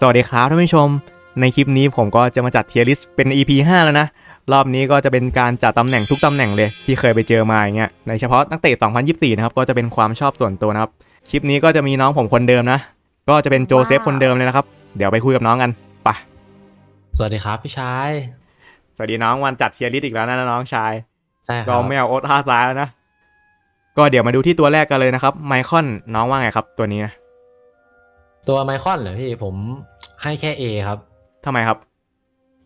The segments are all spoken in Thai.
สวัสดีครับท่านผู้ชม ในคลิปนี้ผมก็จะมาจัดเทียริสเป็น EP 5 แล้วนะ รอบนี้ก็จะเป็นการจัดตำแหน่งทุกตำแหน่งเลยที่เคยไปเจอมาอย่างเงี้ยในเฉพาะนักเตะ 2024 นะครับ ก็จะเป็นความชอบส่วนตัวนะครับ คลิปนี้ก็จะมีน้องผมคนเดิมนะ ก็จะเป็นโจเซฟคนเดิมเลยนะครับ เดี๋ยวไปคุยกับน้องกันไปสวัสดีครับพี่ชาย สวัสดีน้องวันจัดเทียริสอีกแล้วนะน้องชายใช่คก็รับไม่เอาโอ๊ตท่าซ้ายแล้วนะก็เดี๋ยวมาดูที่ตัวแรกกันเลยนะครับไมคอนน้องว่าไงครับตัวนี้นะ ตัวไมคอนเหรอพี่ผมให้แค่ A ครับทำไมครับ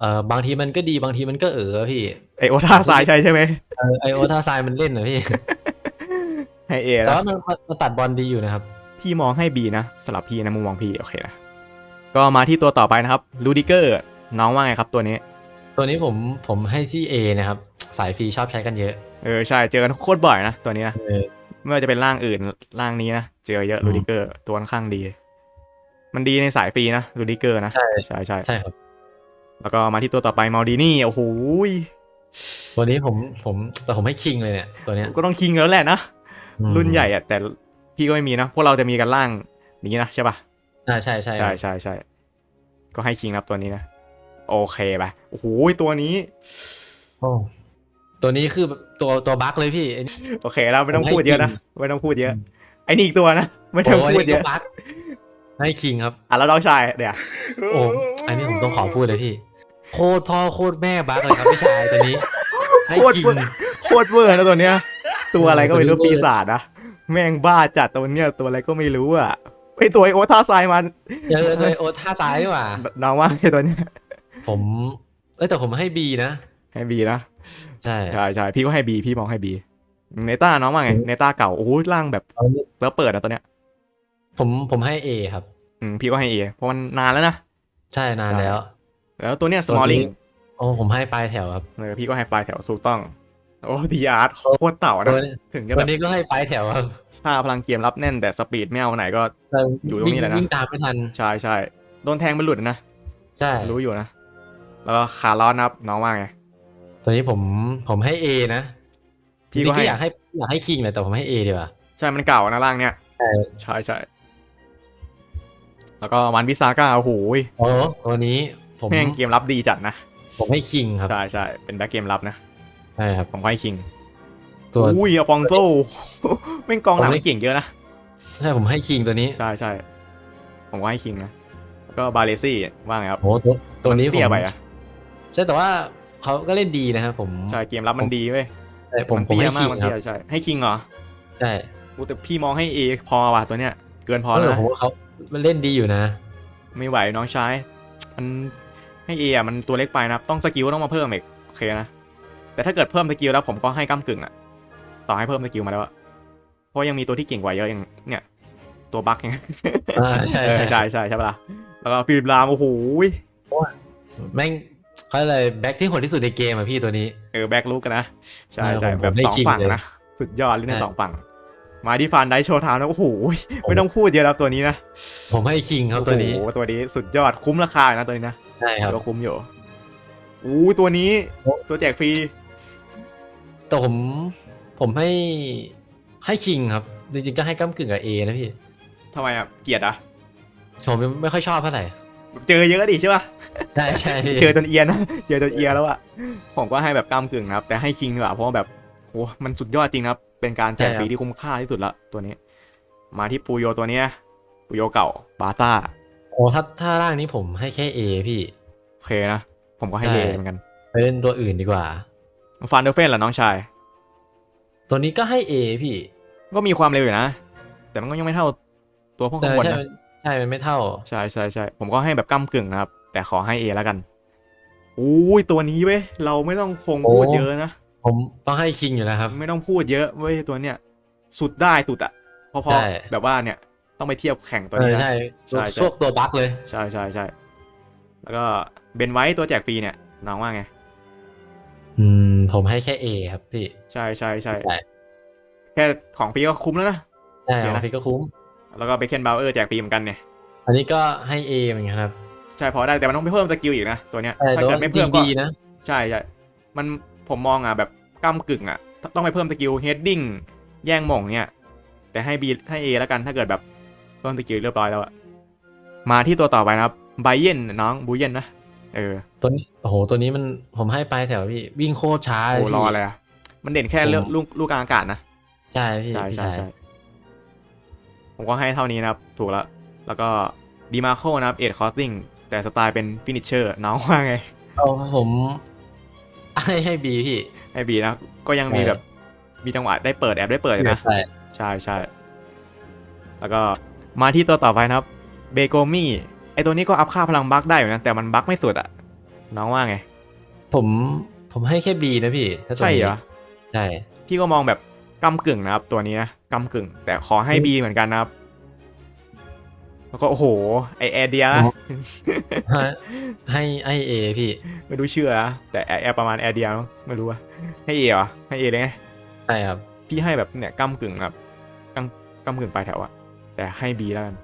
เอ่อบางทีมันก็ดีบางทีมันก็เออพี่ไอโอ๊ตท่าซ้ายใช่ใช่ไหมเออไอโอทาไซมันเล่นนะพี่ ให้เอแต่แล้วว่ามันมันมันตัดบอลดีอยู่นะครับพี่มองให้ B นะสำหรับพี่นะมุมมองพี่โอเคนะก็มาที่ตัวต่อไปนะครับลูดิเกอร์น้องว่าไงครับตัวนี้ ตัวนี้ผมผมให้ที่ A นะครับ สายฟรีชอบใช้กันเยอะเออใช่เจอกันโคตรบ่อยนะตัวนี้นะเออ ไม่ว่าจะเป็นร่างอื่นร่างนี้นะเจอเยอะอืมลูดิเกอร์ตัวค่อนข้างดี มันดีในสายฟรีนะลูดิเกอร์นะ ใช่ใช่ใช่ใช่ครับ แล้วก็มาที่ตัวต่อไปมาดินี่โอ้โหยตัวนี้ผมผมแต่ผมให้คิงเลยเนี่ยตัวเนี้ยก็ต้องคิงแล้วแหละนะอืมรุ่นใหญ่อะแต่พี่ก็ไม่มีนะ พวกเราจะมีกันร่างนี้นะใช่ปะอ่าใช่ใช่ใช่ใช่ใช่ก็ให้คิงครับตัวนี้นะ โอเคไปโอ้โหตัวนี้โอ้ตัวนี้คือตัวตัวบั๊กเลยพี่ไอ้นี่โอเคแล้วไม่ต้องผมให้พูดเยอะนะคิงไม่ต้องพูดเยอะไอ้นี่อีกตัวนะ ไม่ต้องโอ้พูดเยอะนนี้ก็บั๊ก ให้คิงครับ อะแล้วน้องชายเดี๋ยวโอ้อันนี้ผมต้องขอพูดเลยพี่ โคตรพ่อโคตรแม่บักเลยครับพี่ชายตัวนี้ ให้โคตรกินเวอร์โคตรเวอร์นะตัวเนี้ย ตัวอะไรก็ไม่รู้ตัวนี้ ปีเวอร์ศาจนะแม่งบ้าจัดตัวเนี้ยตัวอะไรก็ไม่รู้อะไอตัวไอโอท่าทรายมันเจอตัวโอท่าซ้ายดีกว่า น้องว่าไอตัวเนี้ยผม เอ้ยแต่ผมให้บีนะ ให้บีนะใช่ใช่ใช่พี่ก็ให้บีพี่มองให้บีเนต้าน้องว่าไงเนต้าเก่าโอ้โหร่างแบบเอานี่แล้วเปิดนะตัวเนี้ย ผมผมให้เอครับ อืมพี่ก็ให้เอเพราะมันนานแล้วนะ ใช่นานแล้วแล้วตัวเนี้ยสมอลลิงโอ้ผมให้ปลายแถวครับ เออพี่ก็ให้ปลายแถวสูต้อง โอ้ดีอาร์ตโคตรเต่าตันะวนี้ถึงจะตัแบวบนี้ก็ให้ปลายแถวครับถ้าพลังเกมรับแน่นแต่สปีดไม่เอาไหนก็ใช่อยู่ตรงนี้แหละนะ วิ่งตามไม่ทัน ใช่ใช่โดนแทงมันหลุดนะ ใช่ รู้อยู่นะ แล้วก็คาร์ลอนนะครับน้องว่าไง ตัวนี้ผมผมให้เอนะพี่จริก็งๆให้ก็อยากให้อยากให้คิงเลยแต่ผมให้เอดีกว่า ใช่มันเก่านะร่างเนี้ย ใช่ ใช่ใช่ แล้วก็วันพิซาก้าโอ้โหยโอ้ตัวนี้ผมแม่งเกมรับดีจัดนะ ผมให้คิงครับ ใช่ใช่เป็นแบ็กเกมรับนะ ใช่ครับ ผมก็ให้คิง ตัวอุ้ยอฟองโซแม่งกองหลังผมไม่ไม่เก่งเยอะนะ ใช่ผมให้คิงตัวนี้ ใช่ใช่ผมก็ให้คิงนะแล้วก็บาเลซี่ว่าไงครับโอ้ตัวตัวนี้มัผมเตี้ยไปอะใช่แต่ว่าเขาก็เล่นดีนะครับผม ใช่เกมรับมันดีเว้ยใช่ผมนผมเตี้ยให้มาคิกงมันครัเตี้บยใช่ให้คิงเหรอ ใช่กูแต่พี่มองให้เอพอว่ะตัวเนี้ย เกินพอเอแล้วอนะผมว่าเขามันเล่นดีอยู่นะ ไม่ไหวน้องชายมันให้เออะมันตัวเล็กไปนะต้องสกิลต้องมาเพิ่มอีกโอเคนะแต่ถ้าเกิดเพิ่มสกิลแล้วผมก็ให้ก้ากึ่งอะต่อให้เพิ่มสกิลมาแล้วอะเพราะยังมีตัวที่เก่งกว่าเยอะอย่างเนี่ยตัวบั๊กอย่างเงี้ยอ่าใช่เออใช่ใช่ใช่ใช่ปะล่ะแล้วก็ฟิลิปลามโอ้โหแม่งเขาเลยแบ็คที่โหดที่สุดในเกมอะพี่ตัวนี้ เออแบ็กลุกกันนะ ใช่เออใช่ผมแบบผมให้สองคิงฝั่งเลยนะ สุดยอดเล่นได้ใช่สองฝั่ง มาที่ฟานไดโชว์ทาวน์นะโอ้โหไม่ต้องพูดเยอะครับตัวนี้นะ ผมให้คิงครับตัวนี้โอ้โหตัวนี้สุดยอดคุ้มราคาอยู่นะตัวนี้นะใช่ครับก็คุ้มอยู่อู้ตัวนี้โอ้ตัวแจกฟรีแต่ผมผมให้ให้คิงครับ จริงๆก็ให้ก้ากึ่งกับเอนะพี่ทำไมอะเกลียดอะผมไม่ค่อยชอบเท่าไหร่เจอเยอะดิใช่ป่ะใช่ใช่พี่เจอจนเอียนนะเจอจนเอียแล้วอะผมก็ให้แบบกล้ามกึ่งนะครับ แต่ให้คิงดีกว่าเพราะว่าแบบ โหมันสุดยอดจริงนะครับ เป็นการแจกฟรีที่คุ้มค่าที่สุดละตัวนี้ มาที่ปูโยตัวเนี้ยปูโยเก่าบาซ่าโอ้ถ้าถ้าร่างนี้ผมให้แค่เอพี่โอเคนะ ผมก็ให้ใช่เอเหมือนกันไปเล่นตัวอื่นดีกว่าฟันเดอร์เฟนล่ะน้องชาย ตัวนี้ก็ให้เอพี่ ก็มีความเร็วอยู่นะ แต่มันก็ยังไม่เท่าตัวพวกเอข้างอบนใช่นะมันใช่ มันไม่เท่า ใช่ใช่ใช่ผมก็ให้แบบก้ากึ่งนะครับ แต่ขอให้เอแล้วกันอุ้ยตัวนี้เว้ย เราไม่ต้องคงพูดโอ้เยอะนะ ผมต้องให้คิงอยู่แล้วครับ ไม่ต้องพูดเยอะเว้ยตัวเนี้ยสุดได้สุดอะพอพอใช่แบบว่าเนี่ยต้องไปเทียบแข่งตัวเอนี้อนะ ใช่ใช่ใช่พวกตัวบั๊กเลย ใช่ใช่ใช่แล้วก็เบนไว้ตัวแจกฟรีเนี่ยน้องว่าไง อืม ผมให้แค่เอครับพี่ ใช่ใช่ใช่ใช่ แค่ของฟรีก็คุ้มแล้วนะ ใช่เดี๋ยวขนะองพี่ก็คุ้ม แล้วก็เบคเคนบาวเออร์แจกฟรีเหมือนกันเนี่ยอันนี้ก็ให้เอเหมือนกันครับใช่พอได้แต่มันต้องไปเพิ่มสกิลอีกนะตัวเนี้ยใช่ถ้าแต่เกิว่าดไม่จริเพิ่งมก็ ดีนะ ใช่ใช่ มัน ผมมองอะแบบก้ามกึ่งอะ ต้องไปเพิ่มสกิลเฮดดิ้งแย่งหม่งเนี่ย แต่ให้บีให้เอแล้วกันถ้าเกิดแบบเพิ่มสกิลเรียบร้อยแล้วอะมาที่ตัวต่อไปนะครับไบเยนน้องบูเยนนะเออตัวนี้โอ้โหตัวนี้มันผมให้ปลายแถวพี่วิ่งโคตรช้าเลยโอ้พี่รออะไรอะมันเด่นแค่เรื่องผมลูกลูกกลางอากาศนะใช่พี่ใช่พี่ใช่ชายใช่ผมก็ให้เท่านี้นะครับ ถูกแล้ว แล้วก็ดีมาโคนะครับเอ็ดคอสติงแต่สไตล์เป็นฟินิชเชอร์น้องว่าไงเอาผม ให้ให้บีพี่ ไอบีนะ ก็ยังมีใช่แบบ มีจังหวะได้เปิดแอบได้เปิดอยู่นะ ใช่ใช่ใช่ แล้วก็มาที่ตัวต่อไปนะครับ เบโกมี่ ไอตัวนี้ก็อัพค่าพลังบัคได้อยู่นะ แต่มันบัคไม่สุดอะน้องว่าไง ผมผมให้แค่บีนะพี่ ถ้าตัวใช่นี้เหรอใช่ พี่ก็มองแบบกำกึ่งนะครับ ตัวนี้นะกำกึ่ง แต่ขอให้อืมบีเหมือนกันนะครับ แล้วก็โอ้โห ไอแอร์เดียนะให้ให้ให้เอพี่ ไม่รู้ชื่อนะแต่แอร์แอร์ประมาณแอร์เดียมั้งไม่รู้ว่าให้เอเหรอให้เอเลยไงใช่ครับ พี่ให้แบบเนี่ยกำกึ่งแบบกำกำกึ่งปลายแถวอะแต่ให้บีแล้วกัน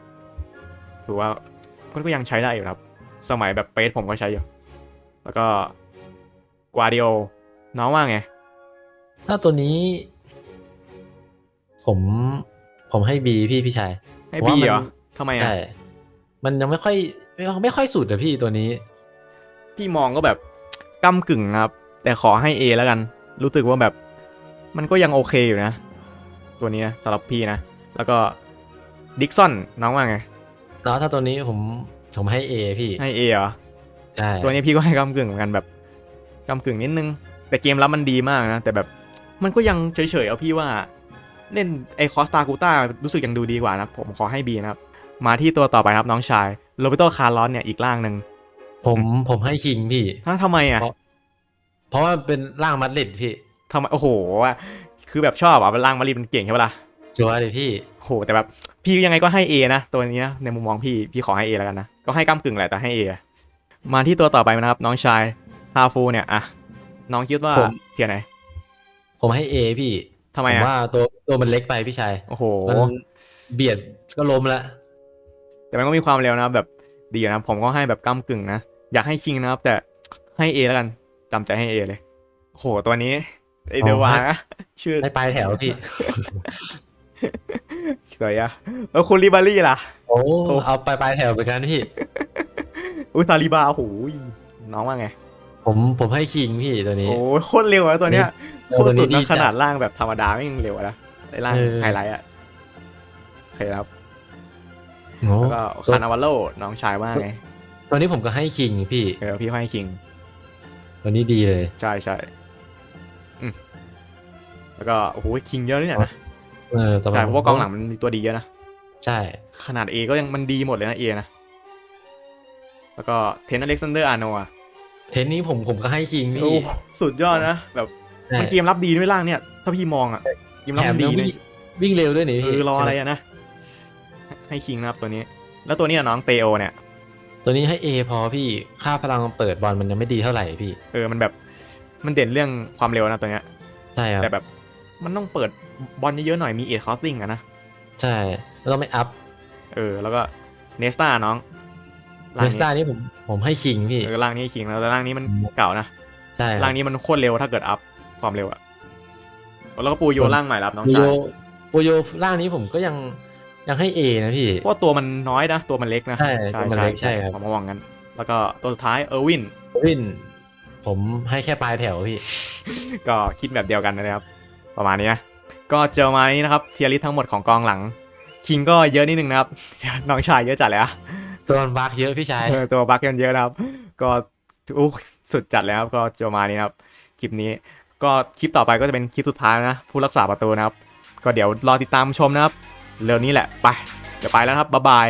ถือว่ามันก็ยังใช้ได้อยู่นะครับ สมัยแบบเปซผมก็ใช้อยู่ แล้วก็กวาดิโอน้องว่าไง ถ้าตัวนี้ ผม ผมให้บีพี่พี่ชายให้เพราะบีว่ามันเหรอ ทำไมอะใช่มันยังไม่ค่อยไม่ไม่ค่อยสุดอะพี่ตัวนี้ พี่มองก็แบบกำกึ่งนะครับ แต่ขอให้ A แล้วกัน รู้สึกว่าแบบ มันก็ยังโอเคอยู่นะ ตัวนี้นะสำหรับพี่นะ แล้วก็ดิกซอนน้องว่าไง แล้วถ้าตัวนี้ผมผมให้เอพี่ให้ A เหรอ ใช่ตัวนี้พี่ก็ให้กำกึ่งเหมือนกันแบบกำกึ่งนิดนึง แต่เกมรับมันดีมากนะ แต่แบบมันก็ยังเฉยๆเอาพี่ว่า เล่นไอคอสตากูต้ารู้สึกยังดูดีกว่านะผมขอให้ B นะครับ มาที่ตัวต่อไปนะครับน้องชายโรเบโตคาร์ลอสเนี่ยอีกร่างหนึ่งผมผมให้คิงพี่ถ้าทำไมอะเพราะเพราะว่าเป็นร่างมัดลิดพี่ทำไมโอ้โหคือแบบชอบอะร่างมารีมันเก่งใช่ปะล่ะชัวร์เลยพี่โหแต่แบบพี่ยังไงก็ให้ A นะตัวนี้นะในมุมมองพี่พี่ขอให้ A แล้วกันนะก็ให้ก้ากึ่งแหละแต่ให้ A อะมาที่ตัวต่อไปนะครับ น้องชายฮาฟูเนี่ยอะน้องคิดว่าผมเทียร์ไหน ผมให้เอพี่ทำไมผอะว่าตัวตัวมันเล็กไปพี่ชายโอ้โหมันเบียดก็ล้มแล้ว แต่มันก็มีความเร็วนะแบบดีนะผมก็ให้แบบก้ากึ่งนะ อยากให้คิงนะครับ แต่ให้ A แล้วกันจำใจให้ A เลยโอ้โหตัวนี้ไอเดวานะชื่อให้ปลายแถวพี่สวยอะแล้วคุณลิบารี่ล่ะ โอ้โอ้เอาไปปลายแถวไปกันพี่อุยตาลีบาโอ้โหน้องว่าไง ผมผมให้คิงพี่ตัวนี้ โอ้ยโคตรเร็วอะตัวเนี้ยเร็โควตตัรวนี้สุดดีนะจัขดนาดล่างแบบธรรมดาไม่ยังเร็วอะนะไอ้ล่างเออไฮไลท์อะโอเคครับโอ้ แล้วก็คานาวาโลน้องชายว่าไงตัวนี้ผมก็ให้คิงพี่ เออพี่ให้คิงตัวนี้ดีเลย ใช่ใช่อืมแล้วก็โอ้โหคิงเยอะเลยเนี่ยนะเออแต่ใช่เพราะว่ากองหลังมันมีตัวดีเยอะนะ ใช่ ขนาด A ก็ยังมันดีหมดเลยนะ A นะ แล้วก็เทนอเล็กซานเดอร์อาร์โนอะเทนนี้ผมผมก็ให้คิงโอ้พี่สุดยอดนะ แบบใช่มันเกมรับดีด้วยล่างเนี่ย ถ้าพี่มองอะเกมรับแถมมันยัดีงเลวิ่งยวิ่งเร็วด้วยนี่เอพี่อรออะไรใช่หมอะนะ ให้คิงนะครับตัวนี้ แล้วตัวนี้อะน้องเตโอเนี่ย ตัวนี้ให้ A พอพี่ค่าพลังเปิดบอลมันยังไม่ดีเท่าไหร่พี่ เออ มันแบบ มันเด่นเรื่องความเร็วนะตัวเนี้ย ใช่ครับแต่แบบ มันต้องเปิดบอลเยอะๆหน่อย มีเอทคอสติ้งอะนะ ใช่แล้วเราไม่อัพเออ แล้วก็เนสตาน้องเนสตานี่ผมผมให้คิงพี่ เออร่างนี้คิงแล้วแต่ร่างนี้มันอืมเก่านะ ใช่ครับร่างนี้มันโคตรเร็วถ้าเกิดอัพความเร็วอะแล้วก็ปูโยส่วนร่างใหม่รับน้องโปชาโยยโปโยร่างนี้ผมก็ยัง ยังให้ A นะพี่ เพราะว่าตัวมันน้อยนะ ตัวมันเล็กนะ ใช่ตัวมันเล็กใช่ครับผมมองงั้น แล้วก็ตัวสุดท้ายเออร์วินวิน ผมให้แค่ปลายแถวพี่ ก็คิดแบบเดียวกันนะครับ ประมาณนี้นะ ก็เจอมานี้นะครับ เทียริสทั้งหมดของกองหลัง คิงก็เยอะนิดนึงนะครับ น้องชายเยอะจัดเลยอะตัวมันบักเยอะพี่ชายเออตัวบัคกันเยอะนะครับ ก็อู้สุดจัดแล้วครับก็เจอมานี้นะครับ คลิปนี้ ก็คลิปต่อไปก็จะเป็นคลิปสุดท้ายนะ ผู้รักษาประตูนะครับ ก็เดี๋ยวรอติดตามชมนะครับ เร็วนี้แหละ ไป จะไปแล้วครับ บ๊ายบาย